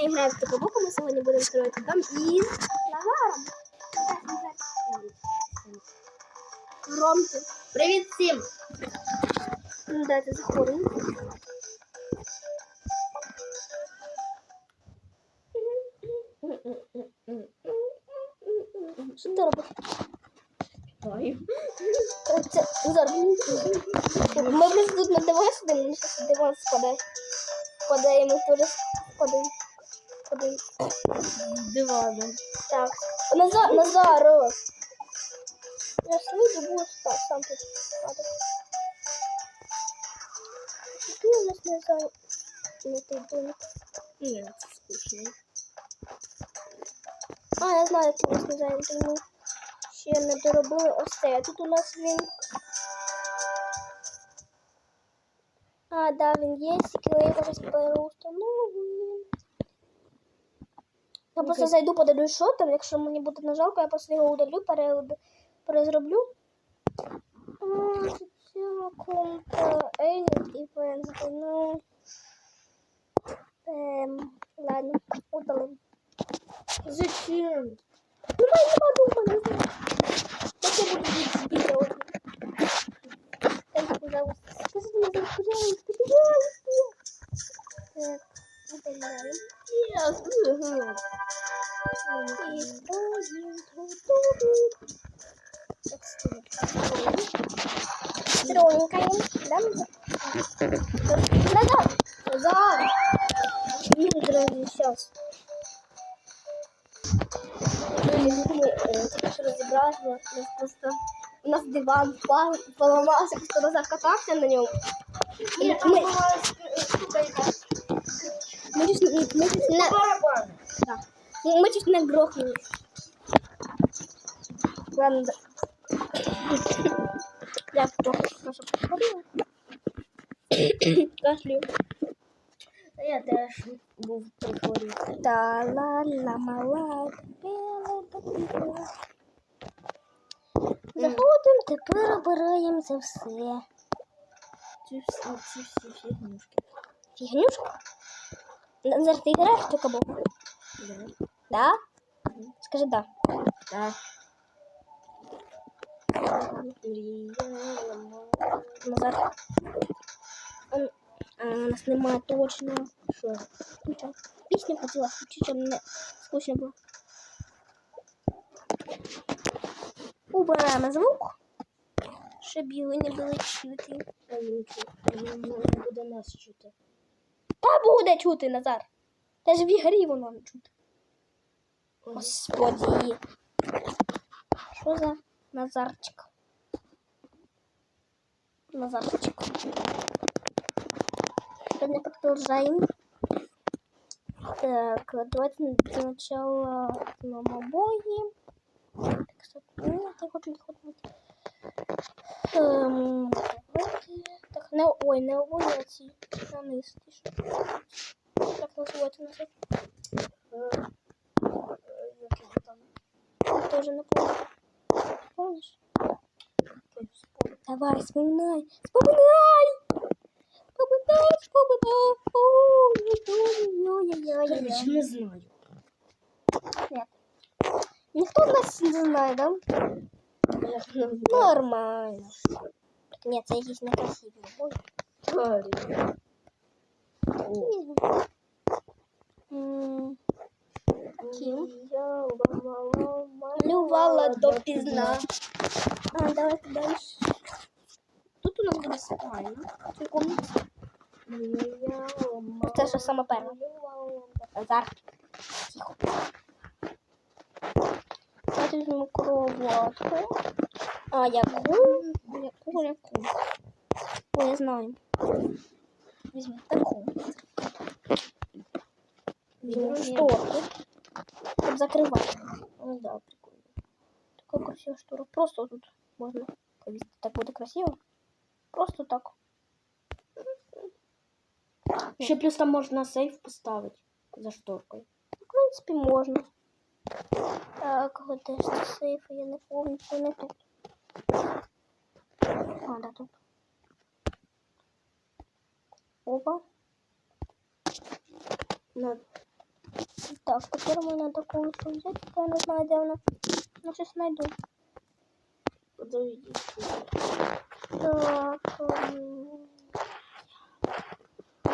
Я граю в таку боку, ми сьогодні будемо строїти дом із Назаром. Громче. Привіт всім! Ну, заходимо. Що ти робиш? Це. Ми тут на диван сидимо, мені щас диван спадає. Спадає, ми теж спадаємо. Спадаємо. Диваном. Так. Назар, Назар. Я ж вийду, будеш так, сам тут падати. Який у нас Назар? Не той домик. Ні, це скучно. А, я знаю, який у нас Назар, тому ще не доробили ось це. А тут у нас він. А, да, він є, тільки я його зараз переустановлю. Я просто зайду, подивлюсь, що там. Якщо мені буде не жалко, я просто його удалю, пере... перезроблю. А, тут Еліт і Венсдей, ну... Ем, ладно, удалим. Зачем? разобралась, у нас просто у нас диван поломался, кто-то закатался на нем. И мы... Мы чуть, мы чуть на... Да. Ну, мы чуть на грохнули. Ладно, да. Я просто покажу. Кашлю. Я даже. Був прихворів. Та ла ла мала біла добіла. Заходимо, тепер обираємо за все. Ці всі, ці всі фігнюшки. Фігнюшку? Назар, ти граєш в ту кабоку? Да? Скажи да. Мріяла моя. Назар. А, у нас немає точно. Що? Нічого. Пісню хотіла включити, щоб не скучно було. Убираємо звук, щоб його не було чути. А нічого. Не буде нас чути. Та буде чути, Назар. Та ж в воно чути. Господи. Що за Назарчик? Назарчик. Сегодня продолжаем. Так, давайте для начала на обои. Так, кстати, нет, я хочу не хочу. Эм, давайте. Так, не, ой, не обои, ці. На низ. ті що. Як називається на сайт? Там? Тоже не помню. Помнишь? Давай, вспоминай. Вспоминай! Вспоминай, вспоминай. Ой-ой-ой-ой-ой-ой. Я не знаю. Нет. Никто нас не знает, да? Я не знаю. Нормально. Так, Нет, це якісь некрасиві. Ой. Тварі. О. М, Ким? Мріяла мала Малювала допізна. А, давайте дальше. Тут у нас буде спальня. Цю комнату. Це що саме перше? Назар. Тихо. Давайте візьмемо кроватку. А, яку? Яку, яку? О, я знаю. Візьмемо таку. Візьмемо шторку. Щоб закривати. Ну да, прикольно. Така красива штора. Просто тут повісити. Так буде красиво. Просто так. Ще плюс там можна сейф поставити за шторкою. В принципі, можна. Так, от де ж це сейф, я не це не тут. А, да, тут. Опа. Так, тепер мене таку лишу взяти, я не знаю, де вона. Ну, щось знайду. Подожди. Так. ем,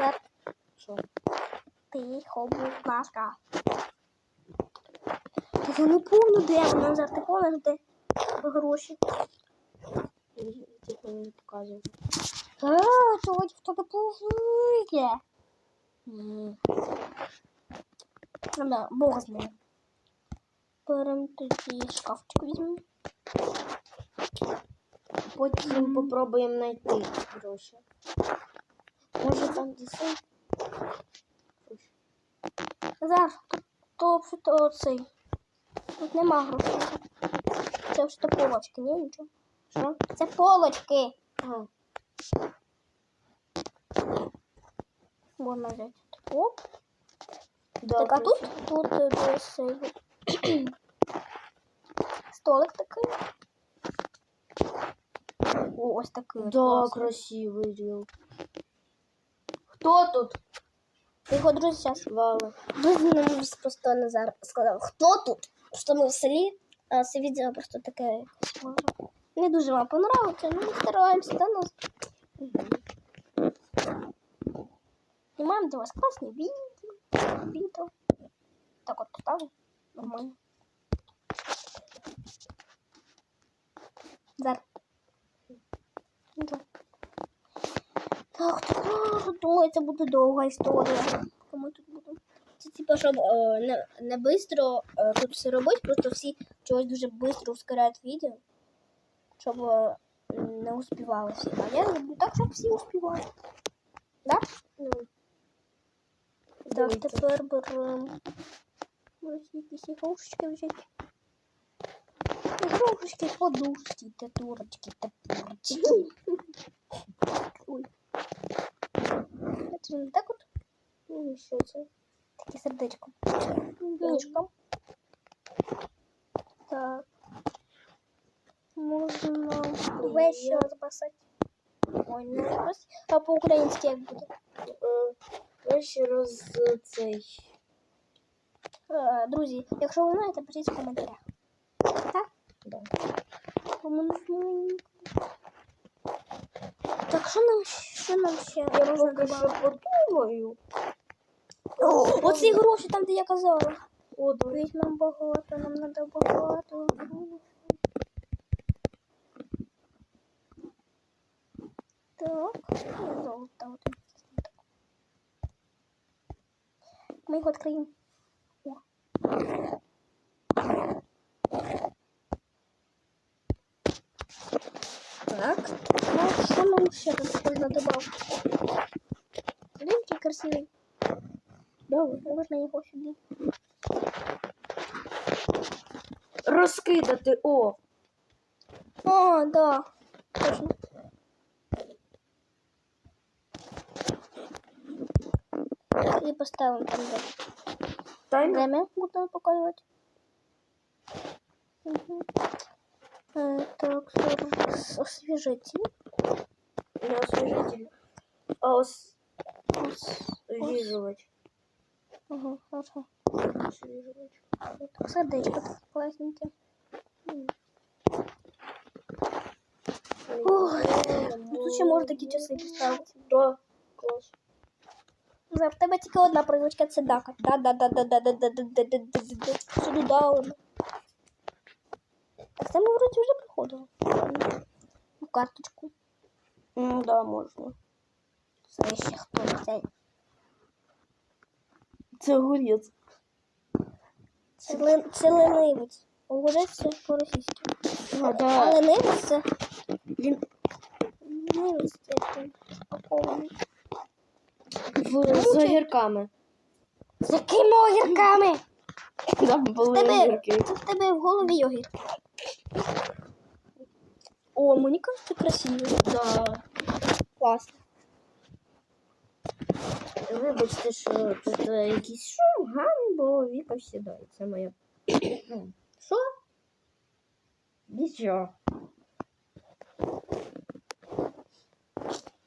Назар, Що? тихо, будь ласка. Я не помню, де вона, Назар, ти помниш, де гроші? Тільки не показую. А, сьогодні повиє. Ну да, Бог з ним. Берем тоді шкафчик візьмемо. Потім попробуємо знайти гроші. Може там десь. Зараз, то взагалі оцей. Тут нема грошей. Це вже полочки, ні, нічого. Що? Це полочки. Ага. Можна взяти. Оп. Да, так, а тут, тут десь столик такий. О, ось такий. Да, класний. красивий ріл. Хто тут? Ти його друзі зараз. Вала. Друзі нам просто Назар сказав, хто тут? Що ми в селі, а це відео просто таке якось може. Не дуже вам понравиться, ну ми стараємося, да, нас. Знімаємо для вас класні відео. відео. Так от поставлю. Нормально. Так, тепер, думаю, це буде довга історія. Тому тут будемо. Це типу, щоб е, не, не бистро е, тут все робити, просто всі чогось дуже швидко ускоряють відео, щоб е, не успівали всі. А я роблю так, щоб всі успівали. Да? Ну, Так, Дивіться. тепер беремо. Якісь ігрушечки взяти. Ігрушечки, подушки, та турочки. Ой. вот так вот. Ну, еще один, Такие сердечко. Яичко. Так. Можно еще сейчас бросать. Ой, ну просто. А по-украински я буду. Э, Краще раз цей. Э, Друзі, если вы знаете, пишите в комментариях. Так? Да. Так что нам ще? Що нам ще Я поки що подумаю. О, оці гроші там, де я казала. О. Візьмемо багато, нам треба багато. Так, і золото. от. Ми його відкриємо. О. Так, нам ще тут можна додати? Дивіться, красивий. Давай. Можна його сюди. Розкидати. О! А, да. Точно. І поставимо там де. Таймер. Время будемо показувати. Угу. Е, так, зараз освіжитель. Не освежитель. А ос... Ос- Освеживать. Ага, хорошо. Так, сердечко таке класненьке. Ой, Тут ще можна такі часи поставити. Да, клас. За в тебе тільки одна привичка це дака. Да, да, да, да, да, да, да, да, да, да, да, да, да. Сюди дали. Так це ми вроді вже приходили. В карточку. Ну да, можна. Це ще хто це? Це огурець. Це, ли, це ленивець. Огурець це по-російськи. А, А ленивець це Він ленивець це в, з огірками. З якими огірками? Там були тебе, огірки. це в тебе в голові огірки. О, мені кажуть, красиво. Да. Класно. Вибачте, що тут е, якийсь шум, гам, бо Віка сідає. Це моя. Що? Нічого.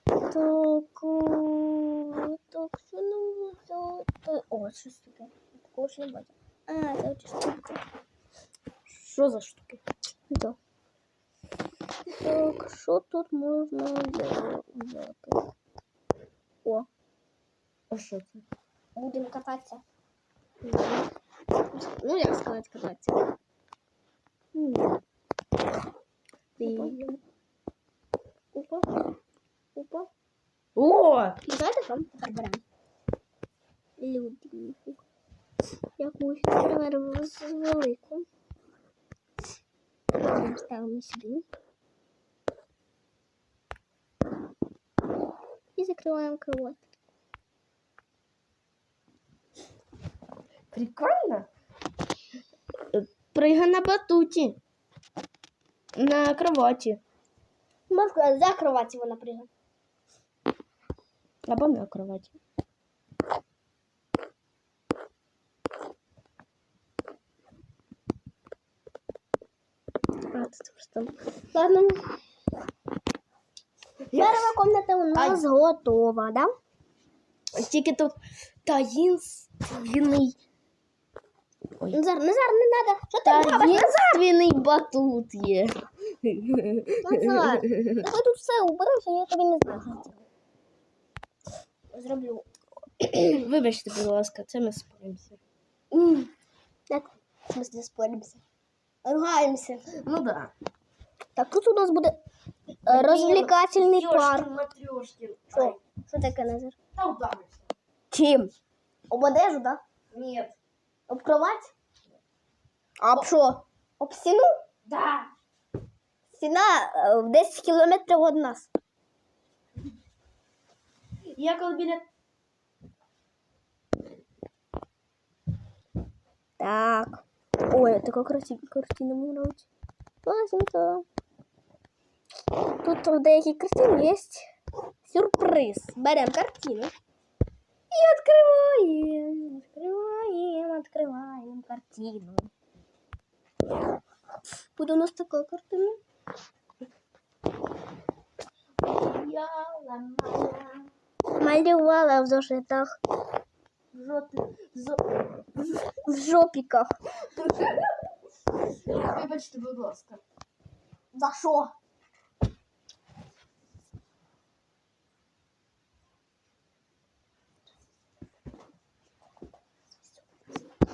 Так, о, так, що нам взяти? О, щось таке. Когось не бачу. А, це штуки. Що за штуки? Да. Так, що тут можна взя- взяти? О, А що це? будемо кататися. Ну, як сказати, кататися. Ти... Опа. Опа. О! І знаєте, що ми тепер беремо? Людинку. Якусь, наприклад, з- велику. Потім ставимо сюди. І закриваємо крило. Прикольно. Прыгай на батуті. На кроваті. Можна сказати, за кроваті вона пригає. Або на кроваті. А, це просто... Ладно. Перша комната у нас готова, да? Тільки тут таїнственний... Ой. Назар, Назар, не надо. Що ти робиш? Таїнственний батут є. Назар, ти тут все уберешся, я тобі не знаю. Зроблю. Вибачте, будь ласка, це ми споримося. Так, в смысле споримося. Ругаємося. Ну да. Так, тут у нас буде розвлекательний парк. Матрёшкин. Що? Що таке, Назар? Та ударився. Чим? Об одежу, да? Нет. Об кровать? А об що? Об стіну? Да. Стіна е, в 10 кілометрів від нас. Я коли біля... Так. Ой, така красива картина мені нравится. Класненько. Тут в деяких картин є сюрприз. Беремо картину. І відкриваємо. Відкриваємо, відкриваємо картину. Буде у нас така картина. Я ламала. Малювала в зошитах, Жоти. Зо... в жопіках. Вибачте, будь ласка. За що?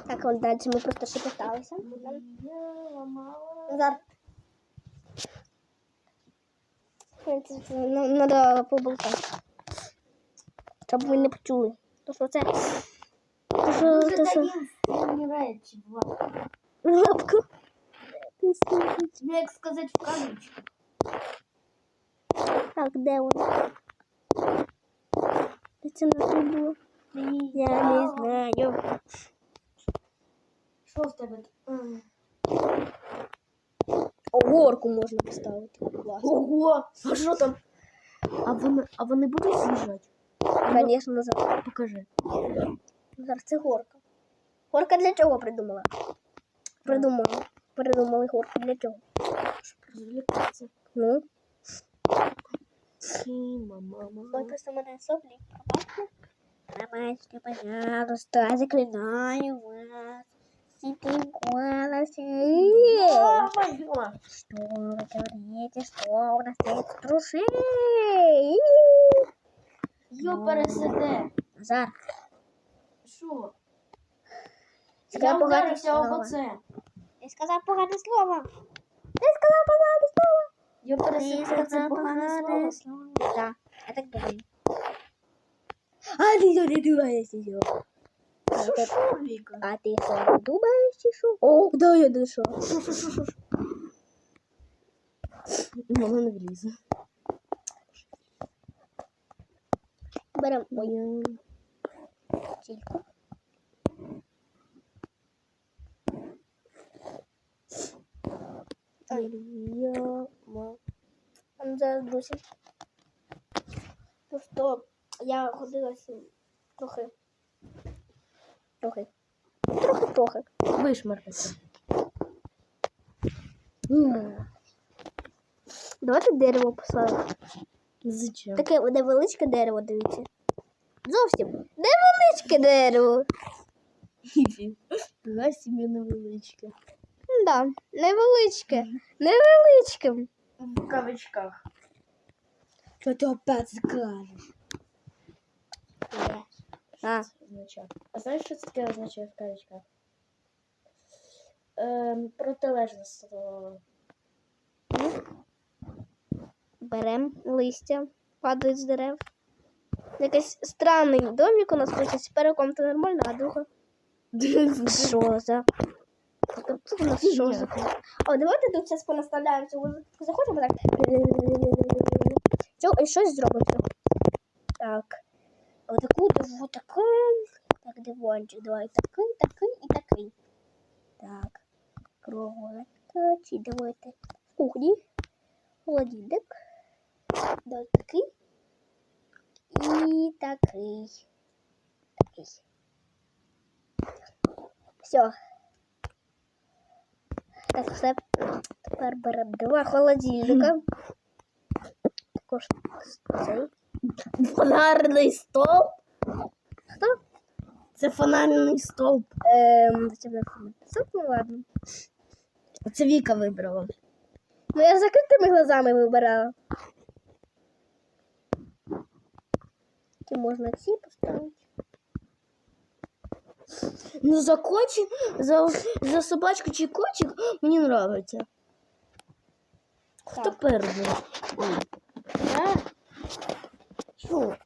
Так, от далі ми просто шепоталися. Назар. Надо поболтати. Щоб ви не почули. То що це? То що, то що? Лапку. Ну, як сказати, в камінчик. Так, де воно? Це на було? Я не знаю. Що в тебе? Горку можна поставити. Класно. Ого! А що там? А вони, а вони будуть з'їжджати? Звісно, Назар. Покажи. Назар, це горка. Горка для чого придумала? Придумали. Придумали горку для чого? Щоб розвлікатися. Ну, Мама, мама. Ой, просто мене соплі. Пробачте, пожалуйста, заклинаю вас. Ситым голосе. Что вы говорите, что у нас нет трушей? Йо, пересиде. Назар, Що? Я Я об слова. оце. я сказав слово. Ти сказав погане слово. Ти пересиде, це сказав погане слово. слово. Да, я так думаю. А ти що не думаєш, що? Що, Віка? А ти що думаєш, чи що? О, да, я дійшов. Вона не влізе. Беремо мою тільку. Йома. Он зараз друзі. Просто я ходила трохи. Трохи. Трохи трохи. Вишмаркайся. Давайте дерево посадимо. Зачем? Таке невеличке дерево, дивіться. Зовсім невеличке дерево. Собі невеличке. Да, невеличке. Невеличке. В кавичках. Що ти опять скажеш? А, означає. А знаєш, що це таке означає в кавичках? Ем, протилежність слова. берем листя, падають з дерев. Якийсь странний домик у нас вийшов. Тепер то нормально, а друга. Що за? Тут у нас що за? О, давайте тут зараз понаставляємо цього. Заходимо так. І щось зробимо. Так. Отаку, отаку. Так, дивончик. Давай такий, такий і такий. Так. Круголик. Чи давайте. В кухні. Холодильник. Да, такий. І такий. Такий. Все. Так, все. Тепер беремо два холодильника. Також цей. Фонарний стовп? Хто? Це фонарний стовп. Ем, зачем я це написав? Ну ладно. Це Віка вибрала. Ну я з закритими глазами вибирала. Чи можна ці поставити? Ну, за котик, за, за собачку чи котик мені нравиться. Хто перший? Я?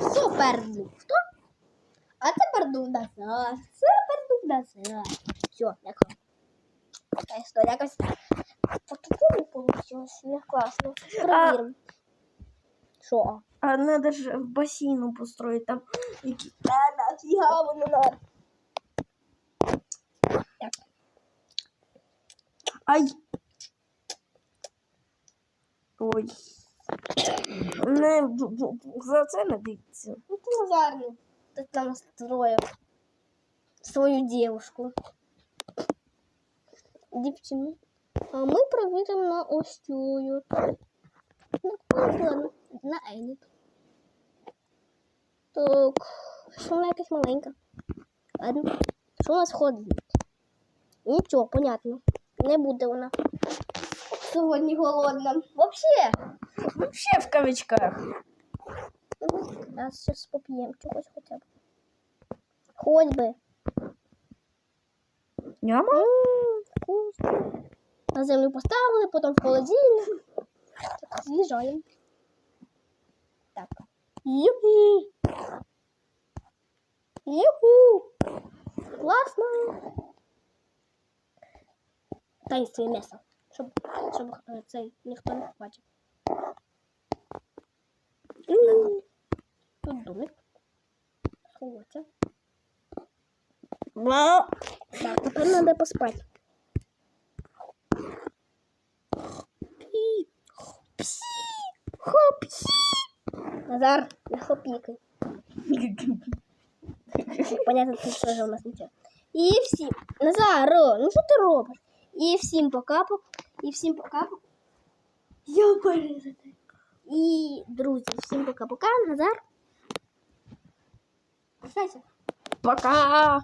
Супер. Хто? А тепер дух назад. Супер дух назад. Все, дякую. Така історія якось по такому вийшло. Не класно. Перевіримо. Що? А надо ж в бассейну построить там які. Та нафіга воно надо. Так. Ай. Ой. Не, б- б- б- за це не дивіться. Ну ты Назарный. Ты там настроил свою девушку. Дівчину. А ми провіримо на ось цю. Ну, ладно, на Енік. Так, що вона якась маленька. Ладно. Що у нас ходить? Нічого, понятно. Не буде вона. Сьогодні голодна. Вообще. Вообще в кавичках. А сейчас попьем чогось хоча б. Хоть би. Няма? М, Вкусно. На землю поставили, потім в холодильник. Так, з'їжджаємо. Так. Юху. Юху. Класно. Таїнственне м'ясо. Щоб, щоб е, цей ніхто не бачив. Тут домик. Сховаться. Ма. Так, тепер треба поспати. Хопсі! Назар, не хопікай. Понятно, що у нас нічого. І всім. Назаро, ну що ти робиш? І всім пока. І всім пока. Я порізати. І, друзі, всім пока-пока. Назар. Прощайся. Пока.